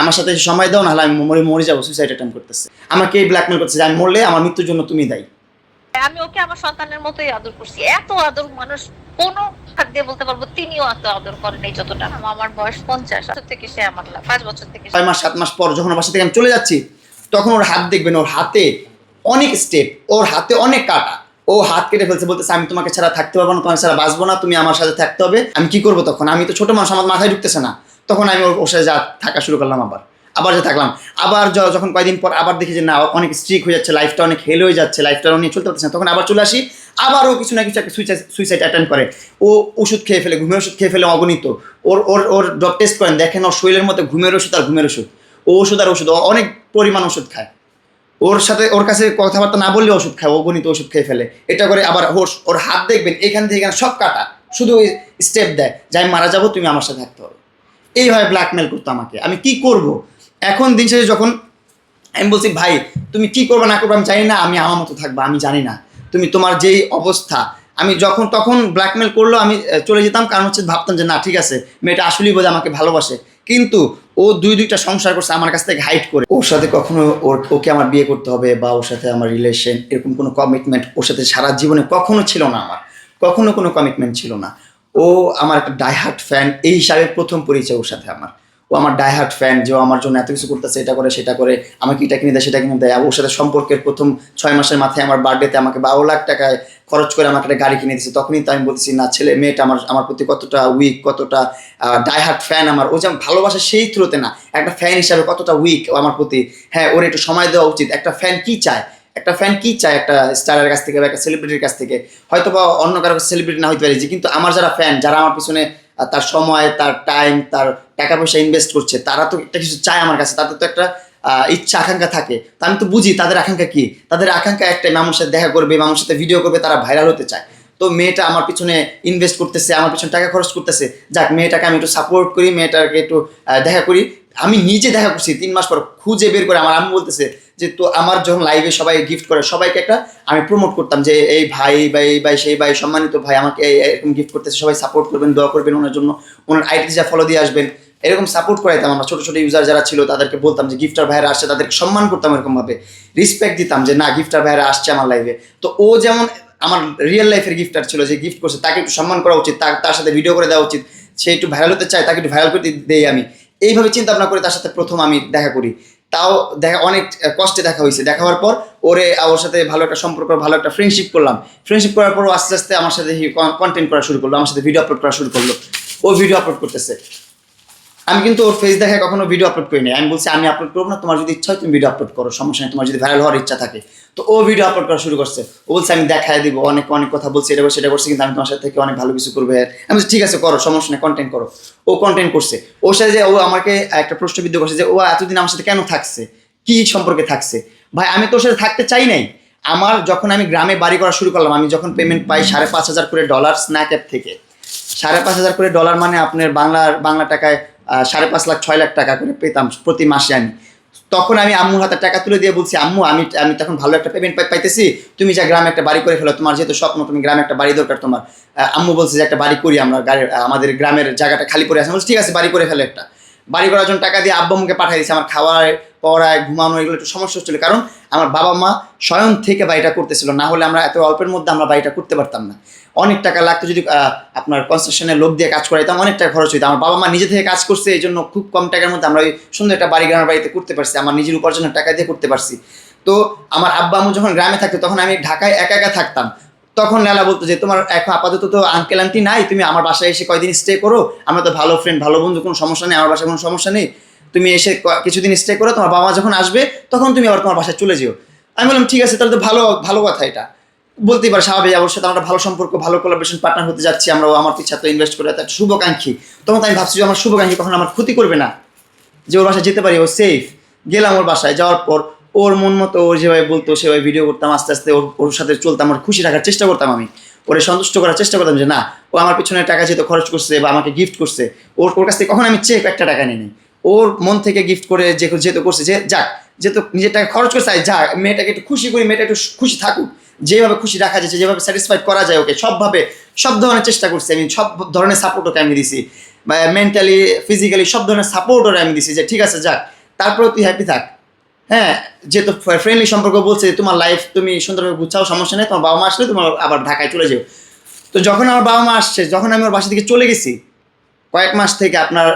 আমার সাথে সময় দাও নাহলে আমি মরে মরে যাব সুইসাইড অ্যাটেম্প করতেছে। আমাকে এই ব্ল্যাকমেল করতেছে যে আমি মরলে আমার মৃত্যুর জন্য তুমি দায়ী। আমি ওকে আমার সন্তানের মতোই আদর করছি। এত আদর মানুষ কোনো হাত দিয়ে বলতে পারব তিনিও এত আদর করেন এই যতটা। আমার বয়স পঞ্চাশ বছর থেকে সে আমার পাঁচ বছর থেকে ছয় মাস সাত মাস পর যখন বাসা থেকে আমি চলে যাচ্ছি তখন ওর হাত দেখবেন ওর হাতে অনেক স্টেপ ওর হাতে অনেক কাটা। ও হাত কেটে ফেলছে বলতেছে আমি তোমাকে ছাড়া থাকতে পারব না তোমার ছাড়া বাঁচবো না তুমি আমার সাথে থাকতে হবে। আমি কি করব তখন? আমি তো ছোট মানুষ আমার মাথায় ঢুকতেছে না। তখন আমি ওর সাথে যা থাকা শুরু করলাম আবার। আবার যে থাকলাম। আবার যখন কয়েকদিন পর আবার দেখি যে না, অনেক স্ট্রিক হয়ে যাচ্ছে লাইফটা অনেক হেল হয়ে যাচ্ছে লাইফটা নিয়ে চলতে পারতেছে না, তখন আবার চলে আসি। আবার ও কিছু না কিছু একটা সুইসাইড সুইসাইড অ্যাটেন্ড করে। ও ওষুধ খেয়ে ফেলে, ঘুমের ওষুধ খেয়ে ফেলে অগণিত। ওর ওর ওর ডপ টেস্ট করেন, দেখেন ওর শরীরের মধ্যে ঘুমের ওষুধ আর ঘুমের ওষুধ। ও ওষুধ আর ওষুধ অনেক পরিমাণ ওষুধ খায়। ওর সাথে, ওর কাছে কথাবার্তা না বললে ওষুধ খায় ও গণিত ওষুধ খেয়ে ফেলে। এটা করে আবার ওর ওর হাত দেখবেন, এখান থেকে এখানে সব কাটা। শুধু স্টেপ দেয়, যে আমি মারা যাব, তুমি আমার সাথে থাকতে হবে। এইভাবে ব্ল্যাকমেল করতো আমাকে। আমি কি করব? এখন দিন শেষে যখন আমি বলছি, ভাই, তুমি কি করবে, না করবে, আমি জানি না, আমি আমার মতো থাকব, আমি জানি না। তুমি তোমার যেই অবস্থা। আমি যখন, তখন ব্ল্যাকমেল করল, আমি চলে যেতাম। কারণ হচ্ছে ভাবতাম যে, না, ঠিক আছে, মেয়েটা আসলেই বোধ আমাকে ভালোবাসে। কিন্তু ও দুই, দুইটা সংসার করছে আমার কাছ থেকে হাইট করে। ওর সাথে কখনো ওর, ওকে আমার বিয়ে করতে হবে বা ওর সাথে আমার রিলেশন এরকম কোনো কমিটমেন্ট ওর সাথে সারা জীবনে কখনো ছিল না আমার। কখনো কোনো কমিটমেন্ট ছিল না। ও আমার একটা ডাইহার্ট ফ্যান এই হিসাবে প্রথম পরিচয় ওর সাথে আমার। ও আমার ডাইহার্ট ফ্যান যে আমার জন্য এত কিছু করতেছে, এটা করে, সেটা করে, আমাকে এটা কিনে দেয়, সেটা কিনে দেয়। ওর সাথে সম্পর্কের প্রথম ছয় মাসের মাথায় আমার বার্থডেতে আমাকে বারো লাখ টাকায় খরচ করে আমাকে একটা গাড়ি কিনে দিচ্ছে তখনই তো আমি বলতেছি, না, ছেলে, মেয়েটা আমার আমার প্রতি কতটা উইক কতটা ডাইহার্ট ফ্যান আমার। ও যেমন ভালোবাসা সেই থ্রুতে না, একটা ফ্যান হিসাবে কতটা উইক আমার প্রতি। হ্যাঁ ওর একটু সময় দেওয়া উচিত। একটা ফ্যান কি চায়? একটা ফ্যান কি চায় একটা স্টারের কাছ থেকে বা একটা সেলিব্রিটির কাছ থেকে? হয়তো বা অন্য কারও সেলিব্রিটি না হইতে পারে যে, কিন্তু আমার যারা ফ্যান যারা আমার পিছনে তার সময়, তার টাইম তার টাকা পয়সা ইনভেস্ট করছে, তারা তো একটা কিছু চায় আমার কাছে, তাদের তো একটা ইচ্ছা, আকাঙ্ক্ষা থাকে। তা আমি তো বুঝি তাদের আকাঙ্ক্ষা কি? তাদের আকাঙ্ক্ষা একটাই, মামুর সাথে দেখা করবে, মামুর সাথে ভিডিও করবে, তারা ভাইরাল হতে চায়। তো মেয়েটা আমার পিছনে ইনভেস্ট করতেছে, আমার পিছনে টাকা খরচ করতেছে। যাক, মেয়েটাকে আমি একটু সাপোর্ট করি, মেয়েটাকে একটু দেখা করি। আমি নিজে দেখা করছি, তিন মাস পর খুঁজে বের করে আমার আম্মু বলতেছে যে, তো আমার যখন লাইভে সবাই গিফট করে, সবাইকে একটা আমি প্রমোট করতাম যে, এই ভাই এই ভাই সেই ভাই, সম্মানিত ভাই, আমাকে এরকম গিফট করতেছে, সবাই সাপোর্ট করবেন, দোয়া করবেন ওনার জন্য, ওনার আইডি যা ফলো দিয়ে আসবেন। এরকম সাপোর্ট করাইতাম আমরা, ছোটো ছোটো ইউজার যারা ছিল, তাদেরকে বলতাম যে গিফটার ভাইরা আসছে, তাদেরকে সম্মান করতাম এরকমভাবে রেসপেক্ট দিতাম যে, না গিফটার ভাইরা আসছে আমার লাইভে তো ও যেমন আমার রিয়েল লাইফের গিফটার ছিল, যে গিফট করছে, তাকে একটু সম্মান করা উচিত তার সাথে ভিডিও করে দেওয়া উচিত। সে একটু ভাইরাল হতে চায়, তাকে একটু ভাইরাল করে দেই আমি। এইভাবে চিন্তা ভাবনা করে তার সাথে প্রথম আমি দেখা করি। তাও দেখা, অনেক কষ্টে দেখা হয়েছে। দেখা হওয়ার পর ওরে ওর সাথে ভালো একটা সম্পর্ক, ভালো একটা ফ্রেন্ডশিপ করলাম। ফ্রেন্ডশিপ করার পর আস্তে আস্তে আমার সাথে কন্টেন্ট করা শুরু করল, আমার সাথে ভিডিও আপলোড করা শুরু করল। ও ভিডিও আপলোড করতেছে। আমি কিন্তু ওর ফেস দেখে কখনো ভিডিও আপলোড করি নাই। আমি বলছি আমি আপলোড করব না। তোমার যদি ইচ্ছা হয় তুমি ভিডিও আপলোড করো। সমস্যা নেই তোমার যদি ভাইরাল হওয়ার ইচ্ছা থাকে। তো ও ভিডিও আপলোড করা শুরু করছে। ও বলছে আমি দেখায় দিব। অনেক অনেক কথা বলছি এটা করছি, সেটা করছে কিন্তু আমি তোমার সাথে থেকে অনেক ভালো কিছু করবে। আমি বলছি ঠিক আছে করো সমস্যা নেই কন্টেন্ট করো। ও কন্টেন্ট করছে। ওর সাথে যে ও আমাকে একটা প্রশ্নবিদ্ধ করছে যে ও এতদিন আমার সাথে কেন থাকছে? কি সম্পর্কে থাকছে? ভাই আমি তোর সাথে থাকতে চাই নাই। আমার যখন আমি গ্রামে বাড়ি করা শুরু করলাম আমি যখন পেমেন্ট পাই সাড়ে পাঁচ হাজার করে ডলার স্ন্যাক অ্যাপ থেকে। সাড়ে পাঁচ হাজার করে ডলার মানে আপনার বাংলার বাংলা টাকায় সাড়ে পাঁচ লাখ, ছয় লাখ টাকা করে পেতাম প্রতি মাসে আমি। তখন আমি আম্মুর হাতে টাকা তুলে দিয়ে বলছি, আম্মু, আমি আমি তখন ভালো একটা পেমেন্ট পাইতেছি। তুমি যা গ্রামে একটা বাড়ি করে ফেলো, তোমার যেহেতু স্বপ্ন, তুমি গ্রামে একটা বাড়ি দরকার তোমার। আম্মু বলছে যে, একটা বাড়ি করি আমরা আমাদের গ্রামের জায়গাটা খালি করে আছে। বলছি, ঠিক আছে, বাড়ি করে ফেলো একটা। বাড়ি করার জন্য টাকা দিয়ে আব্বা মুখে পাঠিয়ে দিয়েছে, আমার খাওয়ায়, পড়ায়, ঘুমানো, এগুলো একটু সমস্যা হচ্ছিল। কারণ আমার বাবা মা স্বয়ং থেকে বাড়িটা করতেছিল, না হলে আমরা এত অল্পের মধ্যে আমরা বাড়িটা করতে পারতাম না। অনেক টাকা লাগতো যদি আপনার কনস্ট্রাকশনের লোক দিয়ে কাজ করাইতাম, অনেক টাকা খরচ হইতো। আমার বাবা মা নিজে থেকে কাজ করছে এই জন্য খুব কম টাকার মধ্যে আমরা ওই সুন্দর একটা বাড়ি গ্রামের বাড়িতে করতে পারছি, আমার নিজের উপার্জনের টাকা দিয়ে করতে পারছি। তো আমার আব্বা আম্মু যখন গ্রামে থাকতো, তখন আমি ঢাকায় একা একা থাকতাম। তখন লেলা বলতো যে, তোমার এখন আপাতত তো আঙ্কেল আন্টি নাই, তুমি আমার বাসায় এসে কয়দিন স্টে করো। আমরা তো ভালো ফ্রেন্ড ভালো বন্ধু, কোনো সমস্যা নেই, আমার বাসায় কোনো সমস্যা নেই। তুমি এসে কিছুদিন স্টে করো, তোমার বাবা যখন আসবে, তখন তুমি আবার তোমার বাসায় চলে যেও। আমি বললাম, ঠিক আছে, তাহলে তো ভালো ভালো কথা এটা। বলতেই পারে, স্বাভাবিক ওর সাথে আমরা ভালো সম্পর্ক, ভালো কোলাবরেশন পার্টনার হতে যাচ্ছি, আমরা আমার পিছা তো ইনভেস্ট করে একটা শুভকাঙ্ক্ষী। তখন তো আমি ভাবছি যে, আমার শুভকাঙ্ক্ষী কখন আমার ক্ষতি করবে না। যে ওর বাসায় যেতে পারি, ও সেফ গেলাম ওর বাসায়, যাওয়ার পর ওর মন মতো ও যেভাবে বলতো, সেভাবে ভিডিও করতাম, আস্তে আস্তে ওর ওর সাথে চলতাম, ওর খুশি রাখার চেষ্টা করতাম আমি। ওরে সন্তুষ্ট করার চেষ্টা করতাম যে, না, ও আমার পিছনে টাকা যেহেতু খরচ করছে বা আমাকে গিফট করছে, ওর ওর কাছ থেকে কখন আমি চেক একটা টাকা নিয়ে নিই ওর মন থেকে গিফট করে যে যেহেতু করছে, যে যাক, যেহেতু নিজের টাকা খরচ করছে যাক মেয়েটাকে একটু খুশি করি, মেয়েটা একটু খুশি থাকুক। যেভাবে খুশি রাখা যাচ্ছে, যেভাবে স্যাটিসফাইড করা যায় ওকে, সবভাবে, সব ধরনের চেষ্টা করছি আমি, সব ধরনের সাপোর্ট ওকে আমি দিছি। মেন্টালি ফিজিক্যালি সব ধরনের সাপোর্ট ওরা আমি দিছি যে, ঠিক আছে, যাক তারপরে তুই হ্যাপি থাক। হ্যাঁ যেহেতু ফ্রেন্ডলি সম্পর্ক বলছে তোমার লাইফ তুমি সুন্দরভাবে গুছাও, সমস্যা নেই, তোমার বাবা মা আসলে তোমার আবার ঢাকায় চলে যাও। তো যখন আমার বাবা মা আসছে, যখন আমি ওর বাসা থেকে চলে গেছি, কয়েক মাস থেকে আপনার